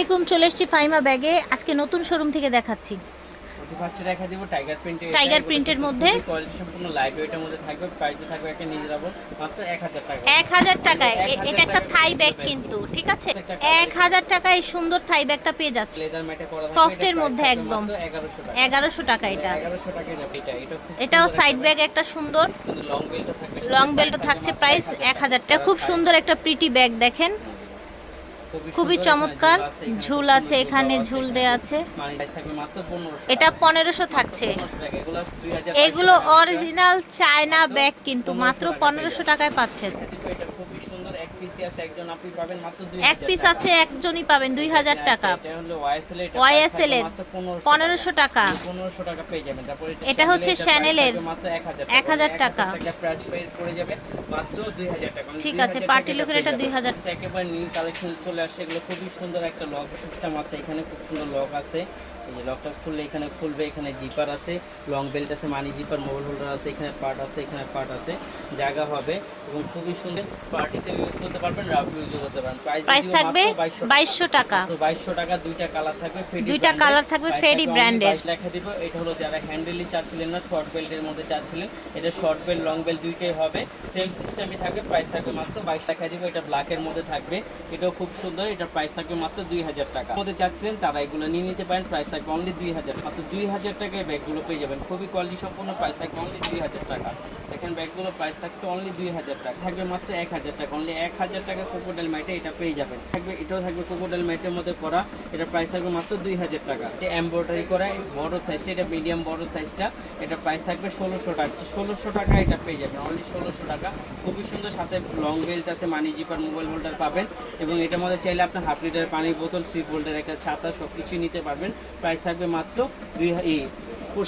আসসালামাইকুম চলে এসেছি ফাইমা ব্যাগে। আজকে নতুন শোরুম থেকে দেখাচ্ছি। ফার্স্টে দেখা দিব টাইগার প্রিন্টের এর মধ্যে? কোয়ালিটি সম্পূর্ণ লাইট ওয়েটের মধ্যে থাকবে। প্রাইসে থাকবে একটা নিয়ে যাব মাত্র 1000 টাকা। এক হাজার টাকায়। এটা একটা থাই ব্যাগ কিন্তু ঠিক আছে? প্রত্যেকটা এক হাজার টাকায় এই সুন্দর থাই ব্যাগটা পেয়ে যাচ্ছে। লেদার ম্যাটে করা এটার এর মধ্যে একদম। 1100 টাকা। এগারোশো টাকা এটা 1100 টাকা এটা এটাও সাইড ব্যাগ একটা সুন্দর। লং বেল্টও থাকবে লং বেল্টও থাকছে প্রাইস এক হাজার টাকা। খুব সুন্দর একটা প্রিটি ব্যাগ দেখেন। খুবই চমৎকার। ঝুল আছে এখানে ঝুল দেয়া আছে। price থাকবে মাত্র 1500 এটা পনেরোশো থাকছে। এগুলো 2000 এগুলো অরিজিনাল চায়না ব্যাগ কিন্তু মাত্র পনেরোশো টাকায় পাচ্ছেন এটা খুবই সুন্দর এক পিসি আছে একজন আপনি পাবেন মাত্র এক পিস আছে একজনই পাবেন দুই হাজার টাকা। এটা হলো YSL এটা YSL এর 1500 পনেরোশো টাকা। পনেরোশো টাকা। পেয়ে যাবেন। তারপরে এটা হচ্ছে Chanel-এর। মাত্র এক হাজার 1000 টাকা। প্রাইস পড়ে যাবে মাত্র দুই হাজার টাকা। ঠিক আছে, look এর এটা 2000 এটা একেবারে নিউ কালেকশন চলে আসছে। এগুলো খুবই সুন্দর একটা লক সিস্টেম আছে। এখানে খুব সুন্দর লক আছে। এই যে লকটা খুললে এখানে খুলবে এখানে জিপার আছে লং বেল্ট আছে মানি জিপার মোবাইল হোল্ডার আছে এখানে পার্ট আছে এখানে পার্ট আছে জায়গা হবে এবং খুবই সুন্দর পার্টিতে ইউজ করতে পারবেন রাফ ইউজ করতে পারবেন। প্রাইস থাকবে বাইশশো টাকা। তো 2200 টাকা দুইটা কালার থাকবে ফেডি দুইটা brand-এর। থাকবে ফেডি brand-এর। 22 লেখা দিব। এটা হলো যারা হ্যান্ডেলই চাচ্ছিলেন না শর্ট বেল্টের মধ্যে চাচ্ছিলেন এটা শর্ট বেল্ট লং বেল্ট দুইটাই হবে। সেম সিস্টেমই থাকবে প্রাইস থাকবে মাত্র 22 লেখা দিব। এটা ব্ল্যাকের মধ্যে থাকবে। এটাও খুব সুন্দর এটা প্রাইস থাকবে মাত্র 2000 টাকা। মধ্যে চাচ্ছিলেন তারা এগুলো নিয়ে নিতে পারেন প্রাইস থাকবে অনলি 2000 মাত্র 2000 টাকায় ব্যাগগুলো পেয়ে যাবেন। খুবই কোয়ালিটি সম্পূর্ণ প্রাইস থাকবে অনলি 2000 টাকা। দেখেন ব্যাগগুলো প্রাইস থাকছে অনলি 2000 টাকা। থাকবে মাত্র 1000 টাকা। অনলি 1000 টাকা কোকোডাল ম্যাটে এটা পেয়ে যাবেন। থাকবে, এটাও থাকবে কোকোডাল ম্যাটের মধ্যে করা। এটা প্রাইস থাকবে মাত্র 2000 টাকা। এটা এমব্রয়ডারি করা বড় সাইজটা এটা মিডিয়াম বড় সাইজটা এটা প্রাইস থাকবে 1600 টাকা। 1600 টাকা এটা পেয়ে যাবেন। অনলি 1600 টাকা। খুবই সুন্দর সাথে লং বেল্ট আছে মানি জিপার মোবাইল হোল্ডার পাবেন। এবং এটার মধ্যে চাইলে আপনি হাফ লিটার পানির বোতল সুইপ হোল্ডার একটা ছাতা সব কিছুই নিতে পারবেন। প্রাইস থাকবে মাত্র দুই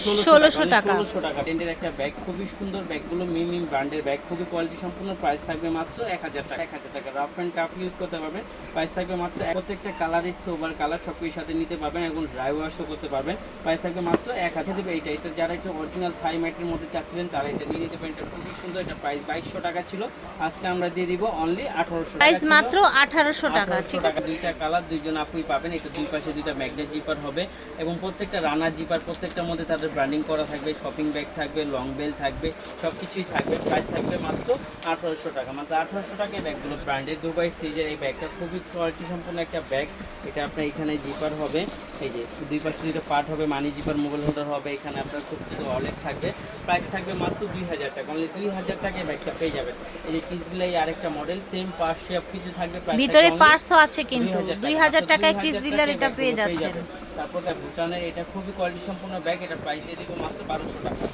1600 টাকা। ষোলোশো টাকা। টেন্ডের একটা ব্যাগ খুবই সুন্দর ব্যাগগুলো মিমিম ব্র্যান্ডের ব্যাগ খুবই কোয়ালিটি সম্পূর্ণ প্রাইস থাকবে মাত্র এক হাজার টাকা। এক হাজার টাকা। রাফ অ্যান্ড টাফ ইউজ করতে পারবেন। প্রাইস থাকবে মাত্র প্রত্যেকটা কালারই সোবার কালার সব কিছুর সাথে নিতে পারবেন এবং ড্রাই ওয়াশও করতে পারবেন। প্রাইস থাকবে মাত্র এক হাজার দেবে এইটা এটা যারা একটু অরিজিনাল থাই ম্যাটের মধ্যে চাচ্ছিলেন তারা এটা নিয়ে নিতে পারেন। এটা খুবই সুন্দর এটা প্রাইস বাইশশো টাকা ছিল। আজকে আমরা দিয়ে দিব অনলি আঠারোশো টাকা প্রাইস মাত্র আঠারোশো টাকা 1800 ঠিক আছে। দুইটা কালার দুইজন আপনি পাবেন। এটা দুই পাশে দুইটা ম্যাগনেট জিপার হবে। এবং প্রত্যেকটা রানার জিপার প্রত্যেকটার মধ্যে তাদের ব্র্যান্ডিং করা থাকবে শপিং ব্যাগ থাকবে লং বেল থাকবে সব কিছুই থাকবে। প্রাইস থাকবে মাত্র আঠারোশো টাকা। মাত্র আঠারোশো টাকায় ব্যাগগুলো ব্র্যান্ডের দুবাই সিজের এই ব্যাগটা খুবই কোয়ালিটি সম্পন্ন একটা ব্যাগ। এটা আপনার এখানে জিপার হবে। এই যে দুই পাশে দুইটা পার্ট হবে। মানি জিপার মোবাইল হোল্ডার হবে। এখানে আপনার খুব সুন্দর অলেট থাকবে। প্রাইস থাকবে মাত্র দুই হাজার টাকা। অনলি দুই হাজার টাকায় ব্যাগটা পেয়ে যাবেন। এই যে কিসবিলাই আরেকটা মডেল সেম পার্ট সব কিছু থাকবে। ভিতরে পার্সও আছে কিন্তু। দুই হাজার টাকায় 2000 কিস টাকায় এটা পেয়ে যাচ্ছেন। তারপর ভুটানের এটা খুবই কোয়ালিটি সম্পূর্ণ ব্যাগ। এটা প্রাইস দিয়ে দিব মাত্র বারোশো টাকা।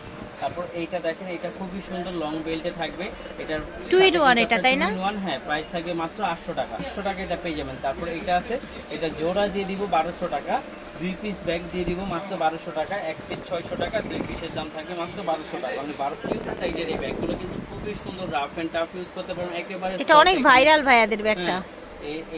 তারপর এইটা দেখেন এটা খুবই সুন্দর লং বেল্টে থাকবে। এটার Two in one এটা, তাই না? ওয়ান হ্যাঁ প্রাইস থাকবে মাত্র আটশো টাকা। আটশো টাকা এটা পেয়ে যাবেন। তারপর এটা আছে এটা জোড়া দিয়ে দিব বারোশো টাকা। দুই পিস ব্যাগ দিয়ে দিব মাত্র বারোশো টাকা। এক পিস ছয়শো টাকা দুই পিসের দাম থাকবে মাত্র বারোশো টাকা। মানে বারো পিস সাইজের এই ব্যাগগুলো কিন্তু খুবই সুন্দর রাফ অ্যান্ড টাফ ইউজ করতে পারবেন। একেবারে এটা অনেক ভাইরাল ভাইয়াদের ব্যাগটা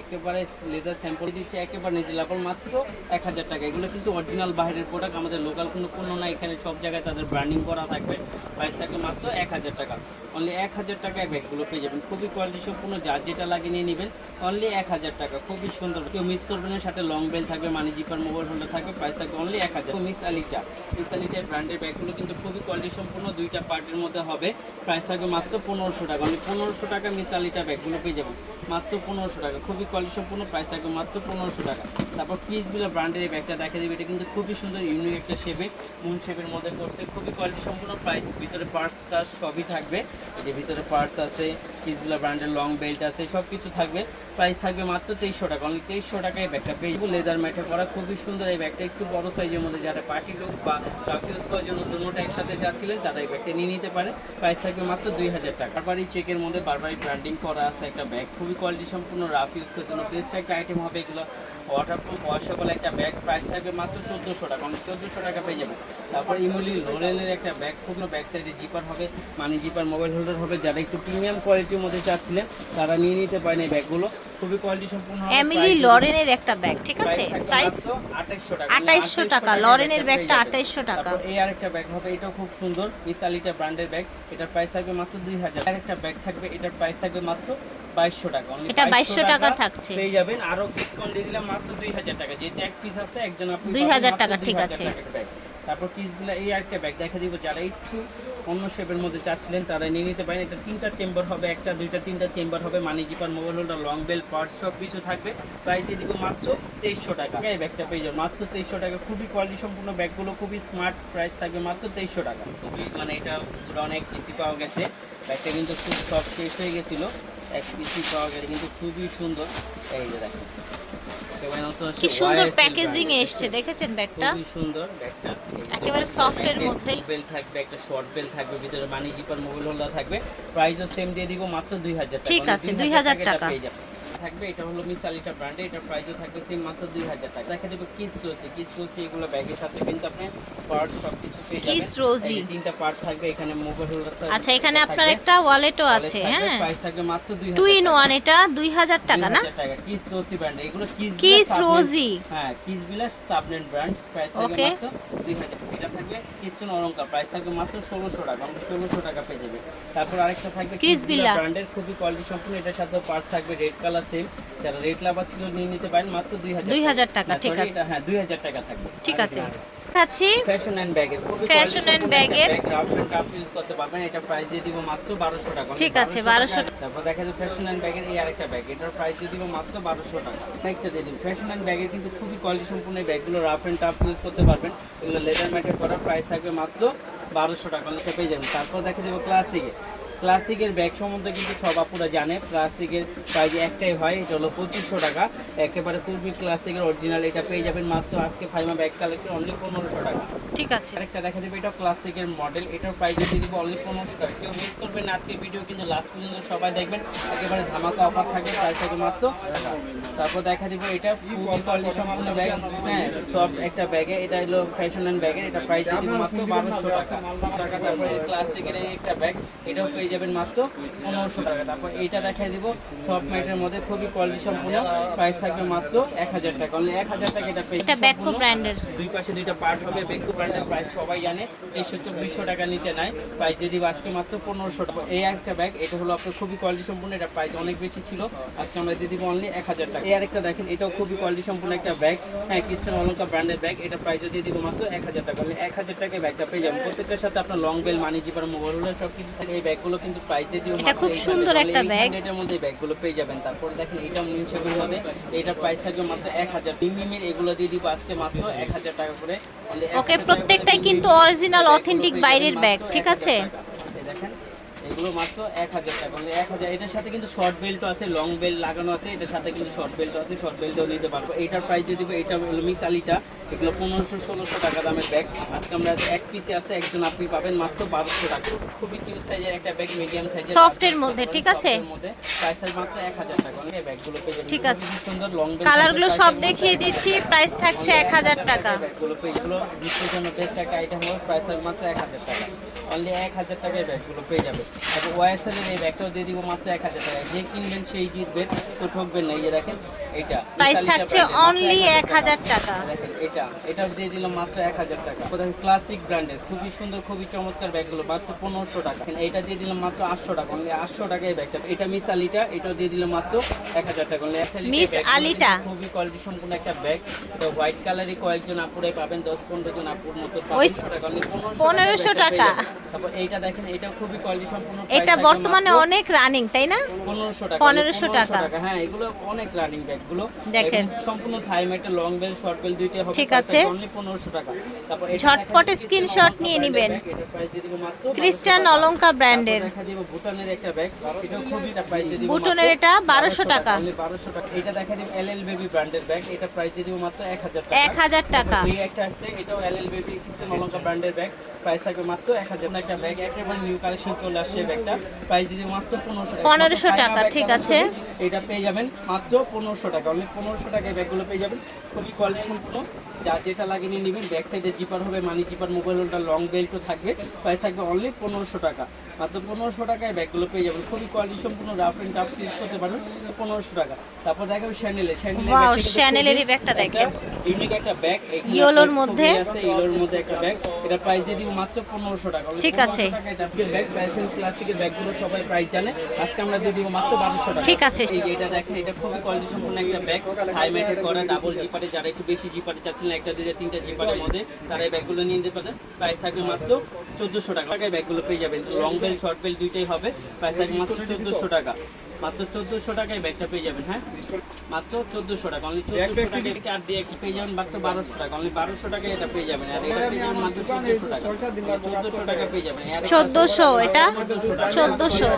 একেবারে লেদার স্যাম্পল দিচ্ছে, একেবারে নিতে লাগল মাত্র এক হাজার টাকা। এগুলো কিন্তু অরিজিনাল বাইরের প্রোডাক্ট আমাদের লোকাল কোনো পণ্য না এখানে সব জায়গায় তাদের ব্র্যান্ডিং করা থাকবে প্রাইস থাকবে মাত্র এক হাজার টাকা। অনলি এক হাজার টাকায় ব্যাগগুলো পেয়ে যাবেন, খুবই কোয়ালিটি সম্পূর্ণ, যার যেটা লাগিয়ে নিয়ে নেবেন অনলি এক হাজার টাকা, খুবই সুন্দর। কেউ মিস করবেন সাথে লং বেল থাকবে মানি জিপার মোবাইল হোল্ডার থাকবে প্রাইস থাকবে অনলি এক হাজার। মিস আলিটা মিস আলিটার ব্র্যান্ডের ব্যাগগুলো কিন্তু খুবই কোয়ালিটি সম্পূর্ণ, দুইটা পার্টের মধ্যে হবে প্রাইস থাকবে মাত্র পনেরোশো টাকা। অনলি পনেরোশো টাকা মিস আলিটা ব্যাগগুলো পেয়ে যাবেন, মাত্র পনেরোশো টাকা। খুবই কোয়ালিটি সম্পূর্ণ প্রাইস থাকবে মাত্র পনেরোশো টাকা। তারপর পিসগুলো ব্র্যান্ডের এই ব্যাগটা দেখা দেবে। এটা কিন্তু খুবই সুন্দর ইউনিক একটা শেপে মুন শেপের মধ্যে করছে। খুবই কোয়ালিটি সম্পূর্ণ প্রাইস ভিতরে পার্টস টার্স সবই থাকবে। যে ভিতরে পার্টস আছে পিসগুলো ব্র্যান্ডের লং বেল্ট আছে সব কিছু থাকবে। প্রাইস থাকবে মাত্র তেইশশো টাকা। অনলি তেইশশো টাকায় ব্যাগটা পেয়ে লেদার ম্যাটে করা খুবই সুন্দর এই ব্যাগটা একটু বড় সাইজের মধ্যে যারা পার্টি লোক বা রাফ ইউজ করার জন্য দুটোটা একসাথে যাচ্ছিলেন, তারা এই ব্যাগটা নিয়ে নিতে পারে। প্রাইস থাকবে মাত্র দুই হাজার টাকা। বারবারই চেকের মধ্যে বারবারই ব্র্যান্ডিং করা আছে একটা ব্যাগ খুবই কোয়ালিটি সম্পূর্ণ রাফ ইউজ করার জন্য বেস্ট একটা আইটেম হবে এগুলো। ওয়াটারপ্রুফ ওয়াশেবল একটা ব্যাগ প্রাইস থাকবে মাত্র চোদ্দোশো টাকা। মানে চোদ্দোশো টাকা পেয়ে যাবে তারপর ইমুলি লোরেলের একটা ব্যাগ খুব ব্যাগ সাইডে জিপার হবে। মানি জিপার মোবাইল হোল্ডার হবে। যারা একটু প্রিমিয়াম কোয়ালিটির মধ্যে চাচ্ছিলেন তারা নিয়ে নিতে পারেন এই ব্যাগগুলো খুবই কোয়ালিটি সম্পূর্ণ এমিলি লরেনের একটা ব্যাগ ঠিক আছে? প্রাইস মাত্র 2800 টাকা। 2800 টাকা, লরেনের ব্যাগটা ব্যাগটা পেয়ে যাবেন। 2800 টাকা। এই আরেকটা ব্যাগ হবে। এটাও খুব সুন্দর। মিসালিটা ব্র্যান্ডের ব্যাগ এটার প্রাইস থাকবে মাত্র 2000 আরেকটা ব্যাগ থাকবে। এটার প্রাইস থাকবে মাত্র বাইশশো টাকা। এটা 2200 টাকা থাকছে। পেয়ে যাবেন। আরও ডিসকাউন্ট দিয়ে দিলাম মাত্র দুই হাজার টাকা। যেহেতু এক পিস আছে একজন আপনি 2000 টাকা, ঠিক আছে। তারপর কিসগুলো এই একটা ব্যাগ দেখা দিব। যারা একটু অন্য শেপের মধ্যে চাচ্ছিলেন তারা নিয়ে নিতে পারেন। এটা তিনটা চেম্বার হবে একটা দুইটা তিনটা চেম্বার হবে। Money zipper mobile holder long belt part সব কিছু থাকবে। প্রাইস দিয়ে দিব মাত্র তেইশশো টাকা। এই ব্যাগটা পেয়ে যাবেন। মাত্র তেইশশো টাকা। খুবই কোয়ালিটি সম্পূর্ণ ব্যাগগুলো খুবই স্মার্ট প্রাইস থাকবে মাত্র তেইশশো টাকা। খুবই মানে এটা অনেক পিসি পাওয়া গেছে। ব্যাগটা কিন্তু খুব সব শেষ হয়ে গেছিল। এক পিসি পাওয়া গেছে কিন্তু খুবই সুন্দর। এই যে দেখেন। কি সুন্দর প্যাকেজিং এসেছে দেখেছেন ব্যাগটা? খুবই সুন্দর ব্যাগটা। একেবারে সফট এর মধ্যে। বেল থাকবে একটা শর্ট বেল থাকবে ভিতরে মানি জিপার মোবাইল হোল্ডার থাকবে। প্রাইসও সেম দিয়ে দিব মাত্র 2000 টাকা। ঠিক মানে আছে, 2000 2000 এটা টাকা। থাকবে এটা হলো মিস আলিটা ব্র্যান্ডে এটা প্রাইসও থাকবে সেম মাত্র 2000 টাকা দেখা যাবে কিস রয়েছে কিস রয়েছে এগুলো ব্যাগের সাথে কিন্তু আপনি পার্ট সব কিছু পেয়ে যাবেন। এই যে তিনটা পার্ট থাকবে এখানে মোবাইল হোল্ডার আচ্ছা এখানে আপনার একটা ওয়ালেটও আছে হ্যাঁ প্রাইস থাকবে মাত্র 2000 টু ইন ওয়ান এটা দুই হাজার টাকা না 2000 টাকা কিস রোজি ব্র্যান্ড এগুলো কিস Rosie। হ্যাঁ কিস বিলাস সাবনেট ব্র্যান্ড প্রাইস থাকবে. মাত্র 2000 এটা থাকবে কিস্টন অলংকার প্রাইস থাকবে মাত্র 1600 টাকা আমরা 1600 টাকা পেয়ে যাবে তারপর আরেকটা থাকবে Kiss Villa। ব্র্যান্ডের খুবই কোয়ালিটি সম্পূর্ণ এটার সাথে পার্স থাকবে রেড কালার সেম যারা রেড লাভার ছিল নিয়ে নিতে পারেন মাত্র 2000 2000 টাকা, ঠিক আছে। হ্যাঁ 2000 টাকা থাকবে। ঠিক আছে। দেখাচ্ছি ফ্যাশন এন্ড ব্যাগের। রাফ এন্ড টাফ ইউজ করতে পারবেন। এটা প্রাইস দিয়ে দিব মাত্র 1200 টাকা। ঠিক আছে, 1200 1200 তারপর দেখা যায় ফ্যাশন এন্ড ব্যাগের এই আরেকটা ব্যাগ এটার প্রাইস দিয়ে দিব মাত্র 1200 টাকা। একটা দিয়ে দিব ফ্যাশন এন্ড ব্যাগের কিন্তু খুবই কোয়ালিটি সম্পূর্ণ ব্যাগগুলো রাফ এন্ড টাফ ইউজ করতে পারবেন। এগুলো লেদার ম্যাটের করা প্রাইস থাকবে মাত্র 1200 টাকা। পেয়ে যাবেন। তারপর দেখা যাবে ক্লাসিকে ক্লাসিকের ব্যাগ সম্বন্ধে কিন্তু সব আপুরা জানে। ক্লাসিকের প্রাইস একটাই হয় এটা হলো পঁচিশশো টাকা। একেবারে পূর্বী ক্লাসিকের অরিজিনাল এটা পেয়ে যাবেন মাত্র আজকে ফাইমা ব্যাগ কালেকশন অনলি পনেরোশো টাকা। ঠিক আছে। আরেকটা দেখা যাবে এটা ক্লাসিকের মডেল এটার প্রাইস দিয়ে দিব অনলি পনেরোশো টাকা। কেউ মিস করবেন না আজকের ভিডিও কিন্তু লাস্ট পর্যন্ত সবাই দেখবেন। একেবারে ধামাকা অফার থাকবে প্রাইস থাকবে মাত্র। তারপর দেখা দিব এটা ফুল কোয়ালিটি সম্পূর্ণ ব্যাগ হ্যাঁ সব একটা ব্যাগে এটা হলো ফ্যাশন অ্যান্ড ব্যাগের এটা প্রাইস দিয়ে দিব মাত্র বারোশো টাকা। টাকা তারপরে ক্লাসিকের একটা ব্যাগ এটাও পেয়ে যাবেন মাত্র পনেরোশো টাকা। তারপর এইটা দেখাই দিব সফট ম্যাটের মধ্যে খুবই কোয়ালিটি সম্পূর্ণ প্রাইস থাকবে মাত্র এক হাজার টাকা। অনলি এক হাজার টাকা এটা পেয়ে ব্যাকো ব্র্যান্ডের দুই পাশে দুইটা পার্ট হবে বেকু ব্র্যান্ডের প্রাইস সবাই জানে। তেইশশো চব্বিশশো টাকার নিচে নাই। প্রাইস দিয়ে দিব আজকে মাত্র পনেরোশো টাকা। এই একটা ব্যাগ এটা হলো আপনার খুবই কোয়ালিটি সম্পূর্ণ এটা প্রাইস অনেক বেশি ছিল। আজকে আমরা দিয়ে দিব অনলি এক হাজার টাকা। এই আরেকটা দেখেন এটাও খুবই কোয়ালিটি সম্পূর্ণ একটা ব্যাগ হ্যাঁ ক্রিস্টান অলঙ্কার ব্র্যান্ডের ব্যাগ এটা প্রাইস দিয়ে দিব মাত্র এক হাজার টাকা। এক হাজার টাকায় ব্যাগটা পেয়ে যাবেন। প্রত্যেকটার সাথে আপনার long belt money zipper mobile হলে সব কিছু এই ব্যাগগুলো কিন্তু প্রাইস দিব এটা খুব সুন্দর একটা ব্যাগ। এটার মধ্যে ব্যাগগুলো পেয়ে যাবেন। তারপর দেখেন এটা মিনসেপের মধ্যে এটা প্রাইস থাকবে মাত্র এক হাজার। প্রিমিয়ামের এগুলো দিয়ে দিব আজকে মাত্র এক হাজার টাকা করে। ওকে প্রত্যেকটাই কিন্তু অরিজিনাল অথেন্টিক বাইরের ব্যাগ ঠিক আছে? দেখেন এগুলো মাত্র এক হাজার টাকা। মানে এক হাজার। এটার সাথে কিন্তু শর্ট বেল্টও আছে লং বেল্ট লাগানো আছে। এটার সাথে কিন্তু শর্ট বেল্টও আছে শর্ট বেল্টও নিতে পারব। এইটার প্রাইস দিয়ে দিব এটা হলো মিস আলিটা এগুলো পনেরোশো ষোলোশো টাকা দামের ব্যাগ আজকে আমরা এক পিসে আছে একজন আপনি পাবেন মাত্র বারোশো টাকা। খুবই কিউট সাইজের একটা ব্যাগ মিডিয়াম সাইজের সফটের এর মধ্যে, ঠিক আছে? মধ্যে। প্রাইস মাত্র এক হাজার টাকা। এই ব্যাগগুলো পেয়ে ঠিক আছে। সুন্দর লং কালারগুলো সব দেখিয়ে দিচ্ছি। প্রাইস থাকছে এক হাজার টাকা। ব্যাগগুলো এগুলো বিশ্বের জন্য বেস্ট একটা আইটেম হবে প্রাইস মাত্র এক হাজার টাকা। অনলি এক হাজার টাকায় ব্যাগগুলো পেয়ে যাবে। তারপর ওয়াইএসএল এর এই ব্যাগটাও দিয়ে দিব মাত্র এক হাজার টাকায়। যে কিনবেন সেই জিতবেন তো ঠকবেন না এই যে দেখেন এটা প্রাইস থাকছে এটা অনলি এক হাজার টাকা। এটা এটাও দিয়ে দিলাম মাত্র এক হাজার টাকা। দেখেন ক্লাসিক ব্র্যান্ডের খুবই সুন্দর খুবই চমৎকার ব্যাগগুলো মাত্র পনেরোশো টাকা। এটা দিয়ে দিলাম মাত্র আটশো টাকা। অনলি আটশো টাকায় ব্যাগটা। এটা মিস আলিটা এটাও দিয়ে দিলাম মাত্র এক হাজার টাকা। এই ব্যাগগুলো আলিটা? খুবই কোয়ালিটি সম্পূর্ণ একটা ব্যাগ। এটা হোয়াইট কালারই কয়েকজন আপুরাই পাবেন দশ পনেরো জন আপুর মতো পাবেন। টাকা only 1500 টাকায় টাকা। তারপর এইটা দেখেন এটা খুবই কোয়ালিটি সম্পূর্ণ এটা বর্তমানে অনেক রানিং তাই না? পনেরোশো টাকা 1500 টাকা। হ্যাঁ এগুলো অনেক রানিং ব্যাগগুলো। দেখেন। সম্পূর্ণ থাই মেটের লং বেল শর্ট বেল দুইটাই হবে। ঠিক আছে। অনলি পনেরোশো টাকা। তারপর ঝটপটে ক্রিস্টান নিয়ে নিবেন। দিব খ্রিস্টান 1200 ব্র্যান্ডের দেখা যাবে ভুটানের একটা ব্যাগ এটাও খুবই এটা প্রাইস দিয়ে দিব ভুটানের এটা 1200 টাকা। only 1200 টাকা। এটা দেখা যাবে এলএল বেবি ব্র্যান্ডের ব্যাগ এটা প্রাইস দিয়ে দিব মাত্র 1000 টাকা। এক হাজার টাকা। এই একটা আছে এটাও এলএল বেবি ক্রিস্টান ব্র্যান্ডের ব্যাগ প্রাইস থাকবে মাত্র এক হাজার। একটা ব্যাগ একেবারে নিউ কালেকশন চলে আসছে ব্যাগটা। প্রাইস দিয়ে মাত্র পনেরোশো পনেরোশো টাকা, ঠিক আছে। এটা পেয়ে যাবেন মাত্র পনেরোশো টাকা। অনলি পনেরোশো টাকায় ব্যাগগুলো পেয়ে যাবেন। খুবই কোয়ালিটি সম্পূর্ণ। যা যেটা লাগিয়ে নিয়ে নেবেন। ব্যাক সাইডে জিপার হবে মানি জিপার মোবাইল লং বেল্টও থাকবে। প্রাইস থাকবে অনলি পনেরোশো টাকা। মাত্র পনেরোশো টাকায় ব্যাগগুলো পেয়ে যাবেন। খুবই কোয়ালিটি সম্পূর্ণ রাফ এন্ড টাফ ইউজ করতে পারবেন। পনেরোশো টাকা। তারপর দেখাবে শ্যানেলে শ্যানেলে Wow, Chanel ব্যাগটা দেখেন। ইউনিক একটা ব্যাগ Yellow-র মধ্যে? আছে ইয়েলোর মধ্যে একটা ব্যাগ এটা প্রাইস দিয়ে দিব মাত্র 1500 টাকা। ঠিক আছে। ব্যাগ প্রাইসের ক্লাসিকের ব্যাগগুলো সবাই প্রাইস জানে। আজকে আমরা দিয়ে দিব মাত্র 1200 টাকা। ঠিক আছে। এটা দেখেন এটা খুবই কোয়ালিটি সম্পন্ন একটা ব্যাগ হাই ম্যাটের করা ডাবল জিপারে যারা একটু বেশি জিপারে চাচ্ছিলেন একটা দুইটা তিনটা জিপারের মধ্যে তারা এই ব্যাগগুলো নিয়ে নিতে পারেন প্রাইস থাকবে মাত্র 1400 টাকা। টাকায় ব্যাগগুলো পেয়ে যাবেন। লং বেল শর্ট বেল দুইটাই হবে। প্রাইস থাকবে মাত্র 1400 টাকা। মাত্র 1400 টাকায় ব্যাগটা পেয়ে যাবেন হ্যাঁ মাত্র 1400 টাকা অনলি 1400 টাকা আর দিয়ে কি পেয়ে যাবেন মাত্র 1200 টাকা অনলি 1200 টাকায় এটা পেয়ে যাবেন আর এটা পেয়ে যাবেন মাত্র 1400 টাকা 1400 টাকা পেয়ে যাবেন এটা চোদ্দোশো 1400 এটা 1400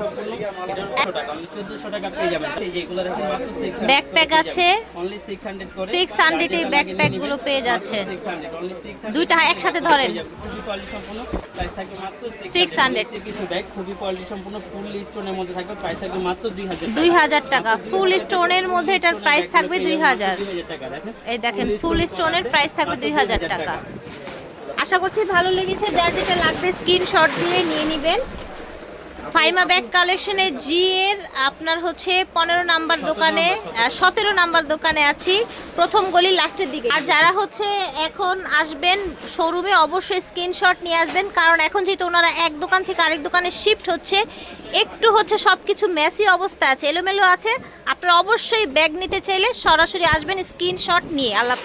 টাকা অনলি 1400 টাকা পেয়ে যাবেন এই যেগুলো দেখেন মাত্র 600 Backpack আছে। অনলি 600 করে 600 এই backpack গুলো পেয়ে যাচ্ছেন। 600 only 600 দুইটা একসাথে ধরেন। খুবই কোয়ালিটি সম্পূর্ণ প্রাইস থাকবে মাত্র 600 600 কিছু ব্যাগ খুবই কোয়ালিটি সম্পূর্ণ ফুল স্টোনের মধ্যে থাকবে প্রাইস থাকবে মাত্র 2000 দুই হাজার টাকা। ফুল স্টোনের মধ্যে এটার প্রাইস থাকবে দুই হাজার 2000 দেখেন এই দেখেন ফুল স্টোনের প্রাইস থাকবে দুই হাজার টাকা। আশা করছি ভালো লেগেছে। যার যেটা লাগবে স্ক্রিনশট দিয়ে নিয়ে নেবেন। ফাইমা ব্যাগ কালেকশনে জি এর আপনার হচ্ছে পনেরো নাম্বার দোকানে সতেরো নাম্বার দোকানে আছি। প্রথম গলি লাস্টের দিকে। আর যারা হচ্ছে এখন আসবেন শোরুমে অবশ্যই স্ক্রিনশট নিয়ে আসবেন। কারণ এখন যেহেতু ওনারা এক দোকান থেকে আরেক দোকানে শিফট হচ্ছে একটু হচ্ছে সব কিছু মেসি অবস্থা আছে এলোমেলো আছে। আপনারা অবশ্যই ব্যাগ নিতে চাইলে সরাসরি আসবেন স্ক্রিনশট নিয়ে। আল্লাহ